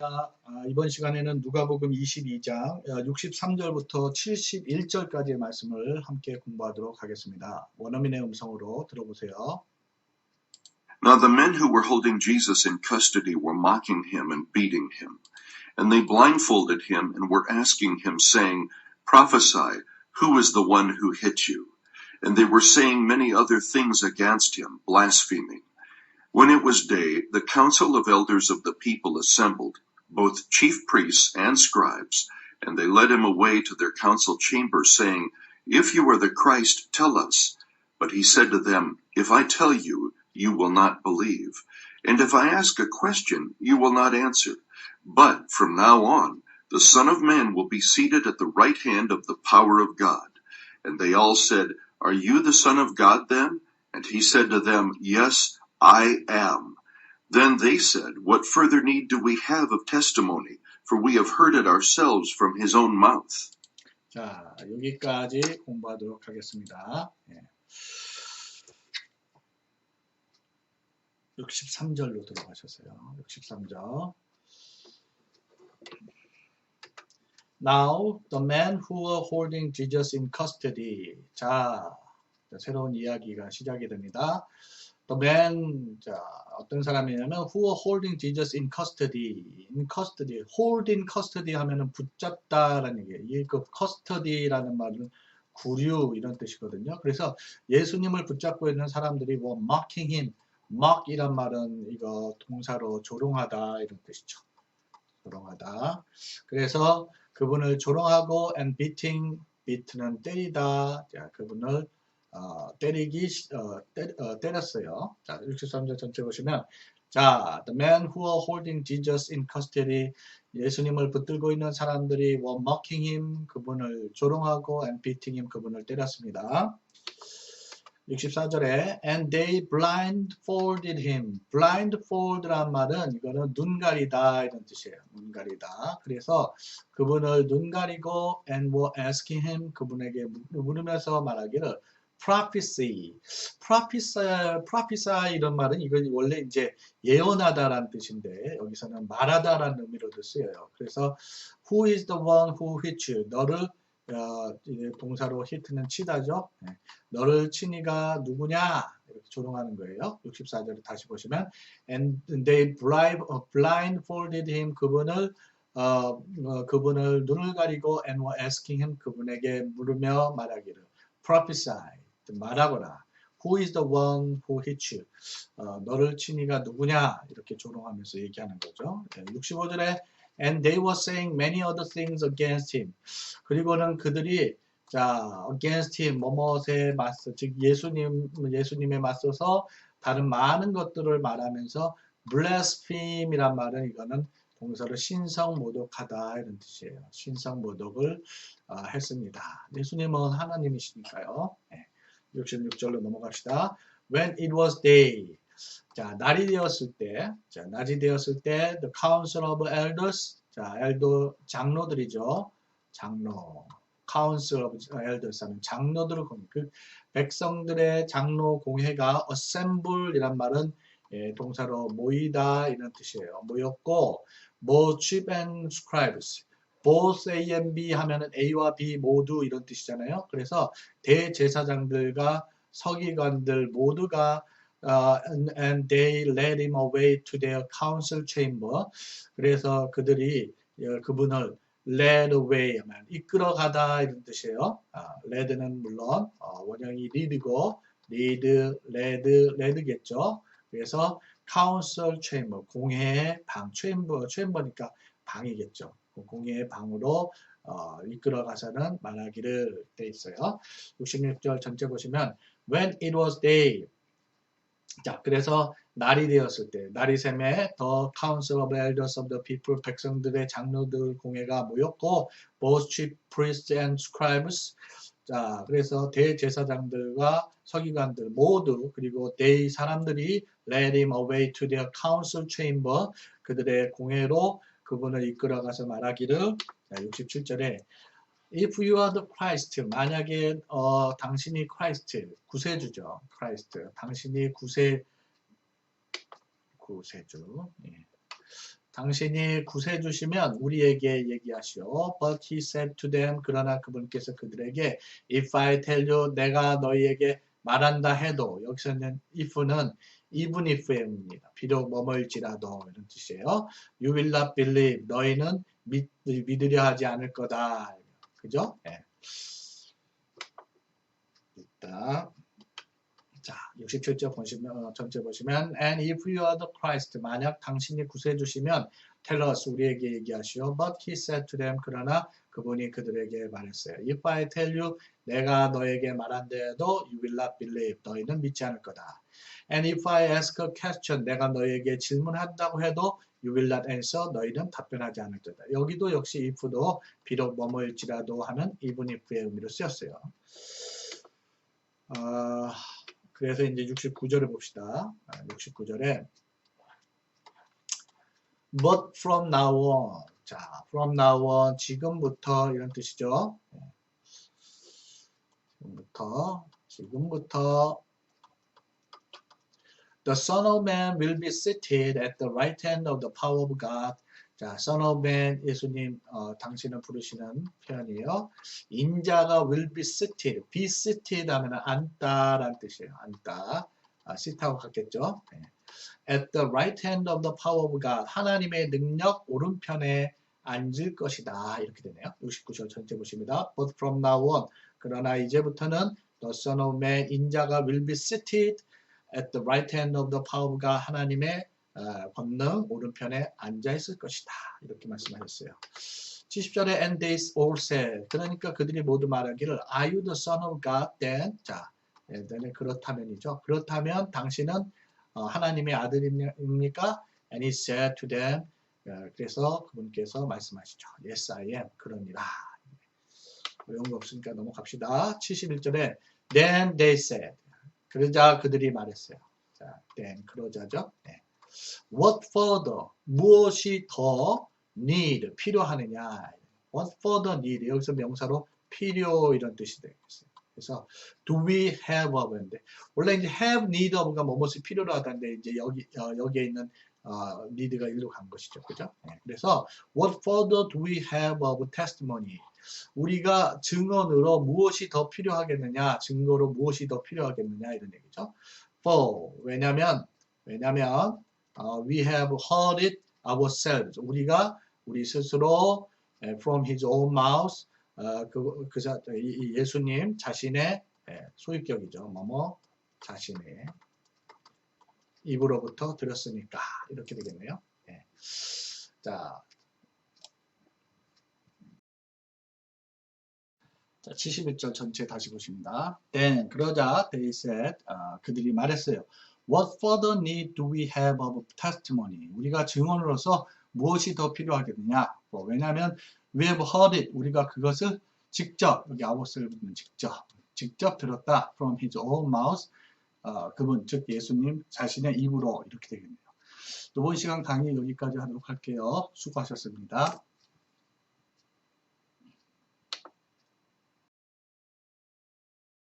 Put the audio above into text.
자, 아, 이번 시간에는 누가복음 22장 63절부터 71절까지의 말씀을 함께 공부하도록 하겠습니다. 원어민의 음성으로 들어보세요. Now the men who were holding Jesus in custody were mocking him and beating him. And they blindfolded him and were asking him, saying, Prophesy, who is the one who hit you? And they were saying many other things against him, blaspheming. When it was day, the council of elders of the people assembled, both chief priests and scribes, and they led him away to their council chamber, saying, If you are the Christ, tell us. But he said to them, If I tell you, you will not believe. And if I ask a question, you will not answer. But from now on, the Son of Man will be seated at the right hand of the power of God. And they all said, Are you the Son of God then? And he said to them, Yes, I am. Then they said, What further need do we have of testimony? For we have heard it ourselves from his own mouth. 자, 여기까지 공부하도록 하겠습니다. 예. 63절로 들어가셨어요. 63절. Now the men who were holding Jesus in custody. 자, 새로운 이야기가 시작이 됩니다. The men, 자, 어떤 사람이냐면 who holding Jesus in custody. in custody. hold in custody 하면은 붙잡다라는 얘기예요. 이그 custody라는 말은 구류 이런 뜻이거든요. 그래서 예수님을 붙잡고 있는 사람들이 뭐 mocking him, mock이란 말은 이거 동사로 조롱하다 이런 뜻이죠. 조롱하다. 그래서 그분을 조롱하고 and beating, beat는 때리다. 자, 그분을 어, 때리기 어, 때, 어, 때렸어요. 자, 63절 전체 보시면 자, the men who were holding Jesus in custody 예수님을 붙들고 있는 사람들이 were mocking him 그분을 조롱하고 and beating him 그분을 때렸습니다. 64절에 and they blindfolded him. blindfold란 말은 이거는 눈 가리다 이런 뜻이에요. 눈 가리다. 그래서 그분을 눈 가리고 and were asking him 그분에게 물으면서 말하기를 prophecy. prophesy, prophesy 이런 말은 이거 원래 이제 예언하다라는 뜻인데 여기서는 말하다라는 의미로도 쓰여요. 그래서 who is the one who hit you? 너를 어, 동사로 hit는 치다죠. 네. 너를 친이가 누구냐? 이렇게 조롱하는 거예요. 64절을 다시 보시면 and they blind, uh, blindfolded him 그분을 어, 어, 그분을 눈을 가리고 and were asking him 그분에게 물으며 말하기를 prophesy 말하거라. Who is the one who hit you? 어, 너를 친 이가 누구냐? 이렇게 조롱하면서 얘기하는 거죠. 65절에 and they were saying many other things against him. 그리고는 그들이 자 against him 뭐뭐에 맞서 즉 예수님 예수님에 맞서서 다른 많은 것들을 말하면서 blaspheme이란 말은 이거는 동사로 신성모독하다 이런 뜻이에요. 신성모독을 어, 했습니다. 예수님은 하나님이시니까요. 네. 66절로 넘어갑시다. When it was day. 자, 날이 되었을 때, 자, 낮이 되었을 때, the council of elders, 자, 엘도 장로들이죠. 장로. council of elders 하면 장로들을 그 백성들의 장로 공회가 assemble이란 말은 예, 동사로 모이다 이런 뜻이에요. 모였고, 뭐 chief and scribes, both A and B 하면은 A와 B 모두 이런 뜻이잖아요. 그래서 대제사장들과 서기관들 모두가 uh, and, and they led him away to their council chamber. 그래서 그들이 그분을 led away 하면 이끌어가다 이런 뜻이에요. 아, led는 물론 어, 원형이 lead고 lead, led, led겠죠. 그래서 council chamber 공회의 방 chamber chamber니까 방이겠죠. 공회의 방으로 어, 이끌어 가서는 말하기를 돼 있어요. 66절 전체 보시면 when it was day 자 그래서 날이 되었을 때 날이 샘에 the council of elders of the people 백성들의 장로들 공회가 모였고 both chief priests and scribes 자 그래서 대제사장들과 서기관들 모두 그리고 they 사람들이 led him away to their council chamber 그들의 공회로 그분을 이끌어가서 말하기를 67절에 If you are the Christ, 만약에 어, 당신이 크라이스트, 구세주죠. 크라이스트, 당신이 구세 구세주. 예. 당신이 구세 주시면 우리에게 얘기하시오. But he said to them, 그러나 그분께서 그들에게, If I tell you, 내가 너희에게 말한다 해도, 여기서는 if는 if의 의미입니다. 비록 뭐뭐일지라도 이런 뜻이에요. You will not believe, 너희는 믿, 믿으려 하지 않을 거다. 그죠? 예. 일단 자, 67절 보시면 어, 전체 보시면 and if you are the Christ 만약 당신이 구세 주시면 tell us 우리에게 얘기하시오. But he said to them 그러나 그분이 그들에게 말했어요. If I tell you 내가 너에게 말한데도 you will not believe 너희는 믿지 않을 거다. And if I ask a question 내가 너에게 질문한다고 해도 you will not answer 너희는 답변하지 않을 거다. 여기도 역시 if도 비록 뭐뭐일지라도 하는 even if의 의미로 쓰였어요. 아, 그래서 이제 69절을 봅시다. 69절에 But from now on 자, from now on 지금부터 이런 뜻이죠. 예. 지금부터 지금부터 The Son of Man will be seated at the right hand of the power of God. 자, Son of Man 예수님 어, 당신을 부르시는 표현이에요. 인자가 will be seated, be seated 하면 앉다라는 뜻이에요. 앉다. 아, sit하고 같겠죠. 네. At the right hand of the power of God. 하나님의 능력 오른편에 앉을 것이다. 이렇게 되네요. 69절 전체 보십니다. But from now on. 그러나 이제부터는 the Son of Man 인자가 will be seated at the right hand of the power of God. 하나님의 어, 권능 오른편에 앉아 있을 것이다. 이렇게 말씀하셨어요. 70절에 and they all said 그러니까 그들이 모두 말하기를 Are you the son of God then? 자, 예, then 그렇다면이죠. 그렇다면 당신은 어, 하나님의 아들입니까? And he said to them 어, 그래서 그분께서 말씀하시죠. Yes, I am. 그러니라. 어려운 거 없으니까 넘어갑시다. 71절에 Then they said 그러자 그들이 말했어요. 자, then 그러자죠. 네. What further? 무엇이 더 need 필요하느냐? What further need? 여기서 명사로 필요 이런 뜻이 되겠어요. 그래서 do we have of인데 원래 이제 have need of가 뭐뭇이 필요로 하다는데 이제 여기 어, 여기에 있는 어, need가 일로 간 것이죠, 그죠? 네. 그래서 what further do we have of testimony? 우리가 증언으로 무엇이 더 필요하겠느냐, 증거로 무엇이 더 필요하겠느냐 이런 얘기죠. For 왜냐면 왜냐면 어, we have heard it ourselves. 우리가 우리 스스로 에, from his own mouth 어, 그, 그 예수님 자신의 에, 소유격이죠. 뭐뭐 자신의 입으로부터 들었으니까 이렇게 되겠네요. 예. 자, 자 71절 전체 다시 보십니다. Then 그러자 they said 아, 그들이 말했어요. What further need do we have of testimony? 우리가 증언으로서 무엇이 더 필요하겠느냐? 뭐, 왜냐하면 we have heard it. 우리가 그것을 직접 여기 붙는 직접 직접 들었다 from his own mouth. 어, 그분 즉 예수님 자신의 입으로 이렇게 되겠네요. 이번 시간 강의 여기까지 하도록 할게요. 수고하셨습니다.